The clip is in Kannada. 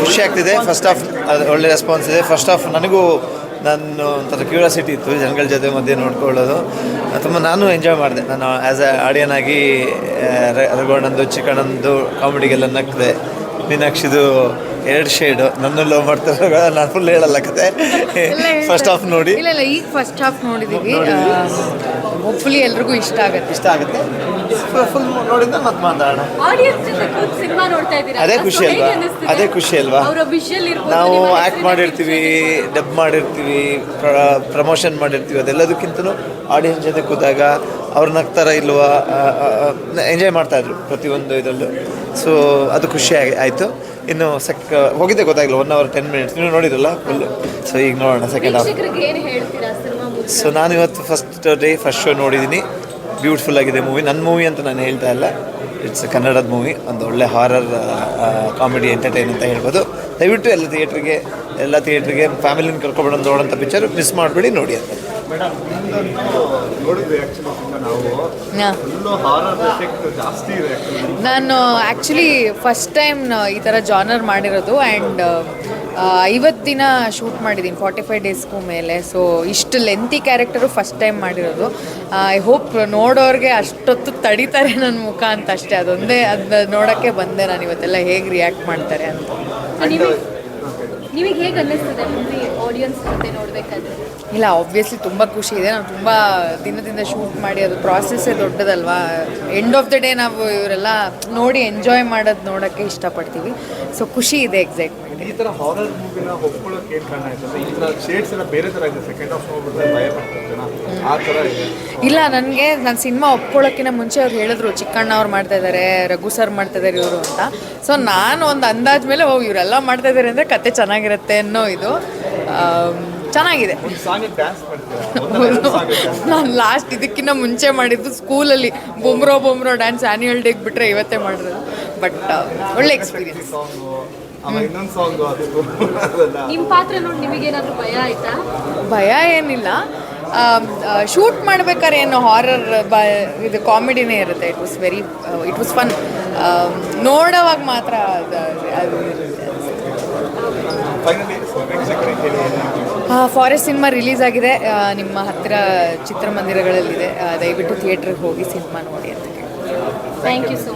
ಖುಷಿ ಆಗ್ತಿದೆ. ಫಸ್ಟ್ ಆಫ್ ಅದು ಒಳ್ಳೆ ರೆಸ್ಪಾನ್ಸ್ ಇದೆ. ಫಸ್ಟ್ ಆಫ್ ನನಗೂ ನಾನು ಒಂಥರ ಕ್ಯೂರಿಯಾಸಿಟಿ ಇತ್ತು. ಜನಗಳ ಜೊತೆ ಮಧ್ಯೆ ನೋಡ್ಕೊಳ್ಳೋದು. ತುಂಬ ನಾನು ಎಂಜಾಯ್ ಮಾಡಿದೆ. ನಾನು ಆ್ಯಸ್ ಎ ಆಡಿಯನ್ ಆಗಿ ರಘುವಣ್ಣಂದು ಚಿಕ್ಕಣ್ಣಂದು ಕಾಮಿಡಿಗೆಲ್ಲ ನಕ್ಕಿದೆ ಮೀನಾಕ್ಷಿದು ಎರಡು ಶೇಡು ನನ್ನ ಲವ್ ಮಾಡ್ತಾರೆ ನಾನು ಫುಲ್ ಹೇಳಲ್ಲ ಕತೆ. ಫಸ್ಟ್ ಆಫ್ ನೋಡಿ. ಇಲ್ಲ ಇಲ್ಲ ಈಗ ಫಸ್ಟ್ ಆಫ್ ನೋಡಿದೀವಿ. ಹೋಪ್ಫುಲಿ ಎಲ್ರಿಗೂ ಇಷ್ಟ ಆಗುತ್ತೆ. ಇಷ್ಟ ಆಗುತ್ತೆ? ಫುಲ್ ಮತ್ತೆ ಮಾತಾಡೋಣ. ಆಡಿಯನ್ಸ್ ಜೊತೆ ಕೂತು ಸಿನಿಮಾ ನೋಡ್ತಾ ಇದ್ದೀರಾ? ಅದೇ ಖುಷಿ ಅಲ್ವಾ? ಅದೇ ಖುಷಿ ಅಲ್ವಾ? ನಾವು ಆ್ಯಕ್ಟ್ ಮಾಡಿರ್ತೀವಿ ಡಬ್ ಮಾಡಿರ್ತೀವಿ ಪ್ರಮೋಷನ್ ಮಾಡಿರ್ತೀವಿ ಅದೆಲ್ಲದಕ್ಕಿಂತಲೂ ಆಡಿಯನ್ಸ್ ಜೊತೆ ಕೂತಾಗ ಅವ್ರು ನಗ್ತಾರ ಇಲ್ವಾ ಎಂಜಾಯ್ ಮಾಡ್ತಾಯಿದ್ರು ಪ್ರತಿಯೊಂದು ಇದರಲ್ಲೂ. ಸೊ ಅದು ಖುಷಿ ಆಗಿ ಆಯಿತು. ಇನ್ನು ಸೆಕ್ ಹೋಗಿದ್ದೆ ಗೊತ್ತಾಗಿಲ್ಲ ಒನ್ ಅವರ್ ಟೆನ್ ಮಿನಿಟ್ಸ್ ನೀವು ನೋಡಿರಲ್ಲ ಫುಲ್ ಸೊ ಈಗ ನೋಡೋಣ ಸೆಕೆಂಡ್ ಹಾಫ್ ಸೊ ನಾನು ಇವತ್ತು ಫಸ್ಟ್ ಡೇ ಫಸ್ಟ್ ಶೋ ನೋಡಿದ್ದೀನಿ ಬ್ಯೂಟಿಫುಲ್ ಆಗಿದೆ ಮೂವಿ ನನ್ನ ಮೂವಿ ಅಂತ ನಾನು ಹೇಳ್ತಾ ಇಲ್ಲ. ಇಟ್ಸ್ ಕನ್ನಡದ ಮೂವಿ ಒಂದು ಒಳ್ಳೆ ಹಾರರ್ ಕಾಮಿಡಿ ಎಂಟರ್ಟೈನ್ ಅಂತ ಹೇಳ್ಬೋದು. ದಯವಿಟ್ಟು ಎಲ್ಲ ಥಿಯೇಟ್ರಿಗೆ ಎಲ್ಲ ಥಿಯೇಟ್ರಿಗೆ ಫ್ಯಾಮಿಲಿನ ಕರ್ಕೊಬೇಡ ನೋಡೋಂಥ ಪಿಕ್ಚರ್ ಮಿಸ್ ಮಾಡಿಬಿಡಿ ನೋಡಿ ಅಂತ. ಮೇಡಮ್ ನಿಮ್ದೊಂದು ನೋಡಿದ್ವಿ ಆ್ಯಕ್ಚುಲಿ ಸಿನಿಮಾ ನಾವು. ಹಾ. ಫುಲ್ಲು ಹಾರರ್ ಎಫೆಕ್ಟ್ ಜಾಸ್ತಿ ಇದೆ ಆ್ಯಕ್ಚುಲಿ ನಾನು ಆ್ಯಕ್ಚುಲಿ ಫಸ್ಟ್ ಟೈಮ್ ಈ ಥರ ಜಾನರ್ ಮಾಡಿರೋದು ಆ್ಯಂಡ್ ಐವತ್ತು ದಿನ ಶೂಟ್ ಮಾಡಿದ್ದೀನಿ ಫಾರ್ಟಿ ಫೈವ್ ಡೇಸ್ಗೂ ಮೇಲೆ. ಸೊ ಇಷ್ಟು ಲೆಂತಿ ಕ್ಯಾರೆಕ್ಟರು ಫಸ್ಟ್ ಟೈಮ್ ಮಾಡಿರೋದು. ಐ ಹೋಪ್ ನೋಡೋರಿಗೆ ಅಷ್ಟೊತ್ತು ತಡಿತಾರೆ ನನ್ನ ಮುಖ ಅಂತ ಅಷ್ಟೇ. ಅದೊಂದೇ ಅದು ನೋಡೋಕ್ಕೆ ಬಂದೆ ನಾನು ಇವತ್ತೆಲ್ಲ ಹೇಗೆ ರಿಯಾಕ್ಟ್ ಮಾಡ್ತಾರೆ ಅಂತ. ನಿಮಗೆ ಹೇಗೆ ಅನ್ನಿಸ್ತದೆ ಮೂವಿ ಆಡಿಯನ್ಸ್ ಜೊತೆ ನೋಡಬೇಕಾದ್ರೆ? ಇಲ್ಲ ಆಬ್ವಿಯಸ್ಲಿ ತುಂಬ ಖುಷಿ ಇದೆ. ನಾವು ತುಂಬ ದಿನದಿಂದ ಶೂಟ್ ಮಾಡಿ, ಅದು ಪ್ರಾಸೆಸ್ಸೇ ದೊಡ್ಡದಲ್ವಾ? ಎಂಡ್ ಆಫ್ ದ ಡೇ ನಾವು ಇವರೆಲ್ಲ ನೋಡಿ ಎಂಜಾಯ್ ಮಾಡೋದು ನೋಡೋಕ್ಕೆ ಇಷ್ಟಪಡ್ತೀವಿ. ಸೊ ಖುಷಿ ಇದೆ ಎಕ್ಸೈಟ್ಮೆಂಟ್ ಈ ತರ ಹಾರರ್ ಮೂವಿನ ಒಪ್ಕೊಳ್ಳೋಕೆ ಏನು ಕಾರಣ ಈ ತರ ಶೇಡ್ಸ್ ಎಲ್ಲ ಬೇರೆ ತರ ಇದೆ. ಸೆಕೆಂಡ್ ಹಾಫ್ ನೋಡ್ಬಿಟ್ರೆ ಭಯ ಪಡ್ತಾರೆ ಆ ತರ ಇದೆ. ಇಲ್ಲ ನನಗೆ ನಾನು ಸಿನಿಮಾ ಒಪ್ಕೊಳ್ಳೋಕ್ಕಿಂತ ಮುಂಚೆ ಅವ್ರು ಹೇಳಿದ್ರು ಚಿಕ್ಕಣ್ಣ ಅವ್ರು ಮಾಡ್ತಾ ಇದ್ದಾರೆ ರಘು ಸರ್ ಮಾಡ್ತಾ ಇದ್ದಾರೆ ಇವರು ಅಂತ. ಸೊ ನಾನು ಒಂದು ಅಂದಾಜ್ ಮೇಲೆ ಹೋಗಿ ಇವರೆಲ್ಲ ಮಾಡ್ತಾ ಇದ್ದಾರೆ ಅಂದರೆ ಕತೆ ಚೆನ್ನಾಗಿರುತ್ತೆ ಅನ್ನೋ ಇದು. ಚೆನ್ನಾಗಿದೆ. ನಾನು ಲಾಸ್ಟ್ ಇದಕ್ಕಿಂತ ಮುಂಚೆ ಮಾಡಿದ್ದು ಸ್ಕೂಲಲ್ಲಿ ಬೊಮ್ರೋ ಬೊಮ್ರೋ ಡ್ಯಾನ್ಸ್ ಆ್ಯನ್ಯುವಲ್ ಡೇಗೆ ಬಿಟ್ಟರೆ ಇವತ್ತೇ ಮಾಡಿರೋದು. ಬಟ್ ಒಳ್ಳೆ ಎಕ್ಸ್ಪೀರಿಯನ್ಸ್ ಆಮೇಲೆ ಇನ್ನೊಂದು ಸಾಂಗು ಅದು. ನಿಮ್ಮ ಪಾತ್ರ ನೋಡಿ ನಿಮಗೇನಾದ್ರೂ ಭಯ ಆಯ್ತಾ? ಭಯ ಏನಿಲ್ಲ. ಶೂಟ್ ಮಾಡ್ಬೇಕಾದ್ರೆ ಏನು ಹಾರರ್ ಬ ಇದು ಕಾಮಿಡಿನೇ ಇರುತ್ತೆ. It was very it was fun ನೋಡೋವಾಗ ಮಾತ್ರ ಫಾರೆಸ್ಟ್ ಸಿನಿಮಾ ರಿಲೀಸ್ ಆಗಿದೆ. ನಿಮ್ಮ ಹತ್ತಿರ ಚಿತ್ರಮಂದಿರಗಳಲ್ಲಿದೆ. ದಯವಿಟ್ಟು ಥಿಯೇಟ್ರಿಗೆ ಹೋಗಿ ಸಿನಿಮಾ ನೋಡಿ ಅಂತ ಥ್ಯಾಂಕ್ ಯು ಸೊ